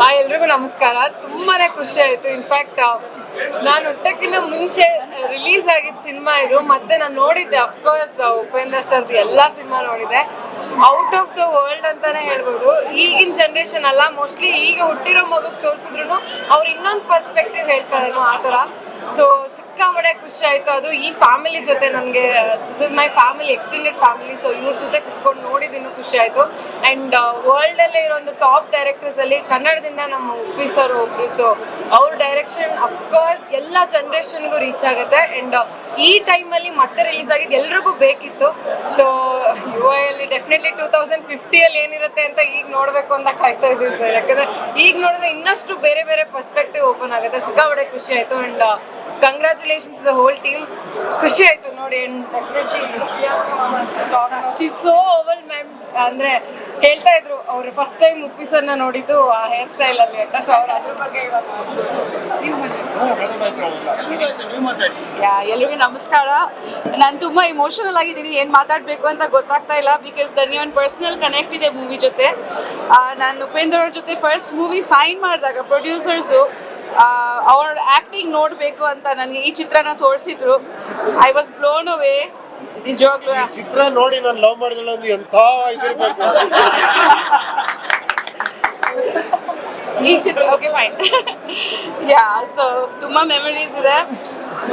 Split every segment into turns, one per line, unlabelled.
Hi ಎಲ್ರಿಗೂ ನಮಸ್ಕಾರ. ತುಂಬಾನೇ ಖುಷಿ ಆಯ್ತು. ಇನ್ಫ್ಯಾಕ್ಟ್ ನಾನು ಹುಟ್ಟಕ್ಕಿಂತ ಮುಂಚೆ ರಿಲೀಸ್ ಆಗಿದ್ದ ಸಿನಿಮಾ ಇದು. ಮತ್ತೆ ನಾನು ನೋಡಿದ್ದೆ ಅಫ್ಕೋರ್ಸ್ ಉಪೇಂದ್ರ ಸರ್ದು ಎಲ್ಲ ಸಿನಿಮಾ ನೋಡಿದೆ. ಔಟ್ ಆಫ್ ದ ವರ್ಲ್ಡ್ ಅಂತಾನೆ ಹೇಳ್ಬೋದು. ಈಗಿನ ಜನ್ರೇಷನ್ ಅಲ್ಲ ಮೋಸ್ಟ್ಲಿ ಈಗ ಹುಟ್ಟಿರೋ ಮಗು ತೋರಿಸಿದ್ರು ಅವ್ರು ಇನ್ನೊಂದು ಪರ್ಸ್ಪೆಕ್ಟಿವ್ ಹೇಳ್ತಾರೇನೋ ಆ ಥರ. ಸೊ ಸಿಕ್ಕಾಪಡೆ ಖುಷಿ ಆಯ್ತು. ಅದು ಈ ಫ್ಯಾಮಿಲಿ ಜೊತೆ ನನಗೆ this is my family extended family so ಇವ್ರ ಜೊತೆ ಕುತ್ಕೊಂಡು ನೋಡಿದ್ದೀನಿ ಖುಷಿ ಆಯ್ತು. ಆ್ಯಂಡ್ ವರ್ಲ್ಡಲ್ಲೇ ಇರೋ ಒಂದು ಟಾಪ್ ಡೈರೆಕ್ಟರ್ಸ್ ಅಲ್ಲಿ ಕನ್ನಡದಿಂದ ನಮ್ಮ ಉಪ್ಪಿ ಸರ್ ಒಬ್ರು. ಸೊ ಅವ್ರ ಡೈರೆಕ್ಷನ್ ಅಫ್ಕೋರ್ಸ್ ಎಲ್ಲ ಜನ್ರೇಷನ್ಗೂ ರೀಚ್ ಆಗುತ್ತೆ. ಆ್ಯಂಡ್ ಈ ಟೈಮಲ್ಲಿ ಮತ್ತೆ ರಿಲೀಸ್ ಆಗಿದ್ದು ಎಲ್ರಿಗೂ ಬೇಕಿತ್ತು. ಸೊ ಯು ಐ ಅಲ್ಲಿ ಡೆಫಿನೆಟ್ಲಿ ಟೂ ತೌಸಂಡ್ ಫಿಫ್ಟಿಯಲ್ಲಿ ಏನಿರುತ್ತೆ ಅಂತ ಈಗ ನೋಡಬೇಕು ಅಂತ ಕಾಯ್ತಾ ಇದ್ದೀವಿ ಸರ್ ಯಾಕಂದ್ರೆ ಈಗ ನೋಡಿದ್ರೆ ಇನ್ನಷ್ಟು ಬೇರೆ ಬೇರೆ ಪರ್ಸ್ಪೆಕ್ಟಿವ್ ಓಪನ್ ಆಗುತ್ತೆ. ಸಿಕ್ಕಾಪಡೆ ಖುಷಿ ಆಯಿತು. And congratulations the whole team ಖುಷಿ ಆಯಿತು ನೋಡಿ ಡೆಫಿನೆಟ್ಲಿ ಸೋ ಓವಲ್ ಮ್ಯಾಮ್ ಅಂದರೆ ಹೇಳ್ತಾ ಇದ್ರು, ಅವರು ಫಸ್ಟ್ ಟೈಮ್ ಉಪ್ಪಿಸನ್ನ ನೋಡಿದ್ದು ಆ ಹೇರ್ ಸ್ಟೈಲ್ ಅಲ್ಲಿ ಅಂತ. ಸೊ ಅವ್ರು ಅದ್ರ ಬಗ್ಗೆ
ಯಾ, ಎಲ್ರಿಗೂ ನಮಸ್ಕಾರ. ನಾನು ತುಂಬ ಇಮೋಷನಲ್ ಆಗಿದ್ದೀನಿ, ಏನು ಮಾತಾಡಬೇಕು ಅಂತ ಗೊತ್ತಾಗ್ತಾ ಇಲ್ಲ ಬಿಕಾಸ್ ದನ್ ಒಂದು ಪರ್ಸನಲ್ ಕನೆಕ್ಟ್ ಇದೆ ಮೂವಿ ಜೊತೆ. ನಾನು ಉಪೇಂದ್ರ ಅವ್ರ ಜೊತೆ ಫಸ್ಟ್ ಮೂವಿ ಸೈನ್ ಮಾಡಿದಾಗ ಪ್ರೊಡ್ಯೂಸರ್ಸು ಅವ್ರ ಆ್ಯಕ್ಟಿಂಗ್ ನೋಡಬೇಕು ಅಂತ ನನಗೆ ಈ ಚಿತ್ರನ ತೋರಿಸಿದ್ರು. ಐ ವಾಸ್ ಬ್ಲೋನ್ ಅವೇ ನಿಜವಾಗ್ಲೂ
ಈ ಚಿತ್ರ ನೋಡಿ ನಾನು ಲವ್ ಮಾಡಿದಳು ಅಂದ್ರೆ ಎಂಥ ಇದಿರ್ಬೇಕು.
ಈ ಚಿತ್ರ ಓಕೆ ಫೈನ್ ಯಾ ಸೊ ತುಂಬ ಮೆಮರೀಸ್ ಇದೆ.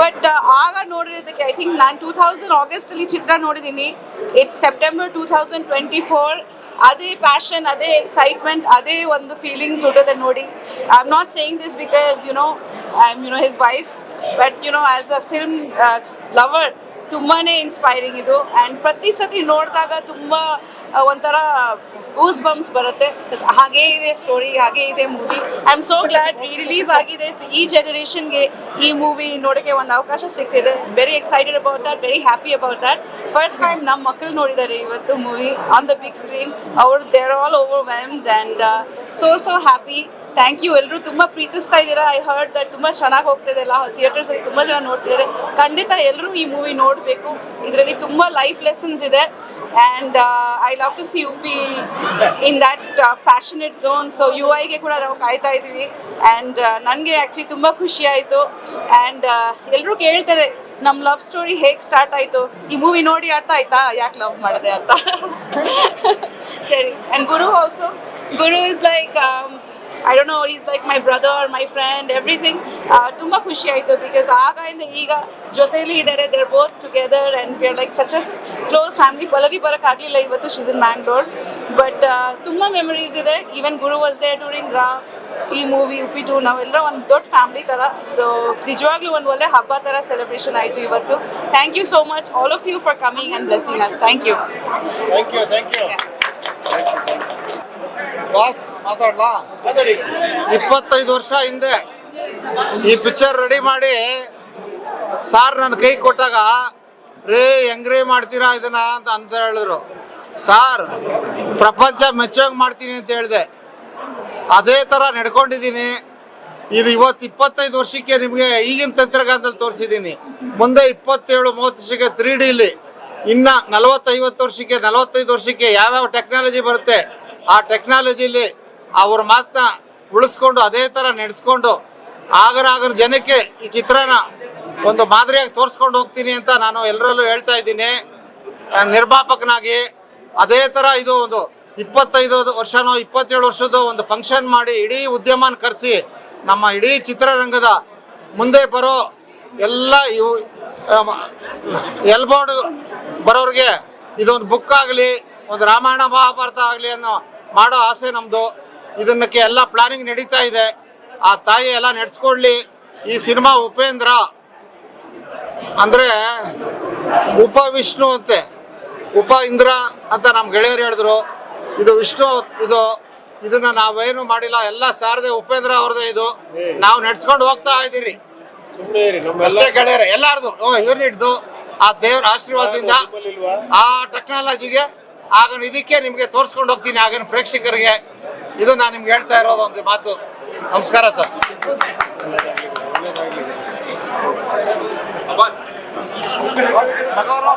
ಬಟ್ ಆಗ ನೋಡಿರೋದಕ್ಕೆ ಐ ಥಿಂಕ್ ನಾನು ಟೂ ಥೌಸಂಡ್ ಆಗಸ್ಟಲ್ಲಿ ಚಿತ್ರ ನೋಡಿದ್ದೀನಿ. It's September two thousand twenty four ಅದೇ ಪ್ಯಾಷನ್ ಅದೇ ಎಕ್ಸೈಟ್ಮೆಂಟ್ ಅದೇ ಒಂದು ಫೀಲಿಂಗ್ಸ್ ಹುಟ್ಟೋದೆ ನೋಡಿ I am not saying this because you know I am you know his wife but you know as a film lover ತುಂಬಾ ಇನ್ಸ್ಪೈರಿಂಗ್ ಇದು. And ಪ್ರತಿ ಸತಿ ನೋಡಿದಾಗ ತುಂಬ ಒಂಥರ ಗೂಸ್ ಬಂಪ್ಸ್ ಬರುತ್ತೆ. ಹಾಗೇ ಇದೆ ಸ್ಟೋರಿ ಹಾಗೇ ಇದೆ movie I am so glad release ಆಗಿದೆ. ಸೊ ಈ ಜನರೇಷನ್ಗೆ ಈ ಮೂವಿ ನೋಡೋಕ್ಕೆ ಒಂದು ಅವಕಾಶ ಸಿಗ್ತಿದೆ. Very excited about that very happy about that first time ನಮ್ಮ ಮಕ್ಕಳು ನೋಡಿದ್ದಾರೆ ಇವತ್ತು movie on the big screen ಅವರು they're all overwhelmed and so so happy thank you. ಎಲ್ಲರೂ ತುಂಬ ಪ್ರೀತಿಸ್ತಾ ಇದ್ದೀರಾ? ಐ ಹರ್ಡ್ ದಟ್ ತುಂಬ ಚೆನ್ನಾಗಿ ಹೋಗ್ತಿದೆ ಎಲ್ಲ ಥಿಯೇಟರ್ಸ್ ಅಲ್ಲಿ. ತುಂಬ ಜನ ನೋಡ್ತಿದ್ದಾರೆ. ಖಂಡಿತ ಎಲ್ಲರೂ ಈ ಮೂವಿ ನೋಡಬೇಕು. ಇದರಲ್ಲಿ ತುಂಬ ಲೈಫ್ ಲೆಸನ್ಸ್ ಇದೆ. And I love to see you P in that passionate zone so you ಐಗೆ ಕೂಡ ನಾವು ಕಾಯ್ತಾ ಇದ್ದೀವಿ. ಆ್ಯಂಡ್ ನನಗೆ ಆ್ಯಕ್ಚುಲಿ ತುಂಬ ಖುಷಿ ಆಯಿತು. ಆ್ಯಂಡ್ ಎಲ್ಲರೂ ಕೇಳ್ತಾರೆ ನಮ್ಮ ಲವ್ ಸ್ಟೋರಿ ಹೇಗೆ ಸ್ಟಾರ್ಟ್ ಆಯಿತು? ಈ ಮೂವಿ ನೋಡಿ ಅರ್ಥ ಆಯ್ತಾ? ಯಾಕೆ ಲವ್ ಮಾಡಿದೆ? ಅಂತ. ಸರಿ. And Guru also Guru is like I don't know is like my brother my friend everything ತುಂಬ ಖುಷಿ ಆಯಿತು ಬಿಕಾಸ್ ಆಗಿಂದ ಈಗ ಜೊತೆಯಲ್ಲಿ ಇದ್ದಾರೆ there both together and we are like such as close family Pallavi ಬರೋಕ್ಕಾಗಲಿಲ್ಲ ಇವತ್ತು ಶೀಸ್ ಇನ್ ಮ್ಯಾಂಗ್ಳೂರ್ ಬಟ್ ತುಂಬ memories ಇದೆ. Even Guru was there during ರಾ ಈ ಮೂವಿ ಉಪ್ಪಿಟ್ಟು ನಾವೆಲ್ಲರೂ ಒಂದು ದೊಡ್ಡ ಫ್ಯಾಮಿಲಿ ಥರ ಸೊ ನಿಜವಾಗ್ಲೂ ಒಂದು ಒಳ್ಳೆ ಹಬ್ಬ ಥರ ಸೆಲೆಬ್ರೇಷನ್ ಆಯಿತು ಇವತ್ತು. Thank you so much all of you for coming and blessing us thank you
thank you thank you boss ಮಾತಾಡ್ಲಾ? ಮಾತಾಡಿ.
ಇಪ್ಪತ್ತೈದು ವರ್ಷ ಹಿಂದೆ ಈ ಪಿಕ್ಚರ್ ರೆಡಿ ಮಾಡಿ ಸಾರ್ ನನ್ನ ಕೈ ಕೊಟ್ಟಾಗ ರೇ ಹೆಂಗ್ರೇ ಮಾಡ್ತೀರಾ ಇದನ್ನ? ಅಂತ ಅಂತ ಹೇಳಿದ್ರು. ಸಾರ್ ಪ್ರಪಂಚ ಮೆಚ್ಚೋಂಗ್ ಮಾಡ್ತೀನಿ ಅಂತ ಹೇಳಿದೆ. ಅದೇ ಥರ ನಡ್ಕೊಂಡಿದ್ದೀನಿ. ಇದು ಇವತ್ತು ಇಪ್ಪತ್ತೈದು ವರ್ಷಕ್ಕೆ ನಿಮಗೆ ಈಗಿನ ತಂತ್ರಜ್ಞಾನದಲ್ಲಿ ತೋರಿಸಿದ್ದೀನಿ. ಮುಂದೆ ಇಪ್ಪತ್ತೇಳು ಮೂವತ್ತು ವರ್ಷಕ್ಕೆ ತ್ರೀ ಡಿಲಿ ಇನ್ನು ನಲವತ್ತೈವತ್ತು ವರ್ಷಕ್ಕೆ ನಲವತ್ತೈದು ವರ್ಷಕ್ಕೆ ಯಾವ್ಯಾವ ಟೆಕ್ನಾಲಜಿ ಬರುತ್ತೆ ಆ ಟೆಕ್ನಾಲಜಿಲಿ ಅವ್ರ ಮಾತನ್ನ ಉಳಿಸ್ಕೊಂಡು ಅದೇ ಥರ ನಡೆಸ್ಕೊಂಡು ಆಗರ ಜನಕ್ಕೆ ಈ ಚಿತ್ರನ ಒಂದು ಮಾದರಿಯಾಗಿ ತೋರಿಸ್ಕೊಂಡು ಹೋಗ್ತೀನಿ ಅಂತ ನಾನು ಎಲ್ಲರಲ್ಲೂ ಹೇಳ್ತಾ ಇದ್ದೀನಿ. ನಿರ್ಮಾಪಕನಾಗಿ ಅದೇ ಥರ ಇದು ಒಂದು ಇಪ್ಪತ್ತೈದು ವರ್ಷನೋ ಇಪ್ಪತ್ತೇಳು ವರ್ಷದ ಒಂದು ಫಂಕ್ಷನ್ ಮಾಡಿ ಇಡೀ ಉದ್ಯಮನ ಕರೆಸಿ ನಮ್ಮ ಇಡೀ ಚಿತ್ರರಂಗದ ಮುಂದೆ ಬರೋ ಎಲ್ಲ ಇವು ಎಲ್ಬೋರ್ಡ್ ಬರೋರಿಗೆ ಇದೊಂದು ಬುಕ್ ಆಗಲಿ, ಒಂದು ರಾಮಾಯಣ ಮಹಾಭಾರತ ಆಗಲಿ ಅನ್ನೋ ಮಾಡೋ ಆಸೆ ನಮ್ಮದು ಇದನ್ನಕ್ಕೆ ಎಲ್ಲ ಪ್ಲಾನಿಂಗ್ ನಡೀತಾ ಇದೆ. ಆ ತಾಯಿ ಎಲ್ಲ ನಡೆಸ್ಕೊಡ್ಲಿ ಈ ಸಿನಿಮಾ ಉಪೇಂದ್ರ ಅಂದರೆ ಉಪ ವಿಷ್ಣು ಅಂತೆ. ಉಪ ಇಂದ್ರ ಅಂತ ನಮ್ಮ ಗೆಳೆಯರು ಹೇಳಿದ್ರು. ಇದು ವಿಷ್ಣು ಇದು ಇದನ್ನ ನಾವೇನು ಮಾಡಿಲ್ಲ. ಎಲ್ಲ ಸಾರದೆ ಉಪೇಂದ್ರ ಅವ್ರದೇ ಇದು. ನಾವು ನಡ್ಸ್ಕೊಂಡು ಹೋಗ್ತಾ ಇದ್ದೀರಿ. ಅಷ್ಟೇ ಗೆಳೆಯರು ಎಲ್ಲಾರ್ದು. ಇವ್ರನ್ನ ಹಿಡ್ದು ಆ ದೇವ್ರ ಆಶೀರ್ವಾದದಿಂದ ಆ ಟೆಕ್ನಾಲಜಿಗೆ ಆಗನ್ ಇದಕ್ಕೆ ನಿಮಗೆ ತೋರಿಸ್ಕೊಂಡು ಹೋಗ್ತೀನಿ. ಆಗಿನ ಪ್ರೇಕ್ಷಕರಿಗೆ ಇದು ನಾನು ನಿಮ್ಗೆ ಹೇಳ್ತಾ ಇರೋದು ಒಂದು ಮಾತು. ನಮಸ್ಕಾರ ಸರ್. ಮಗವ್ರು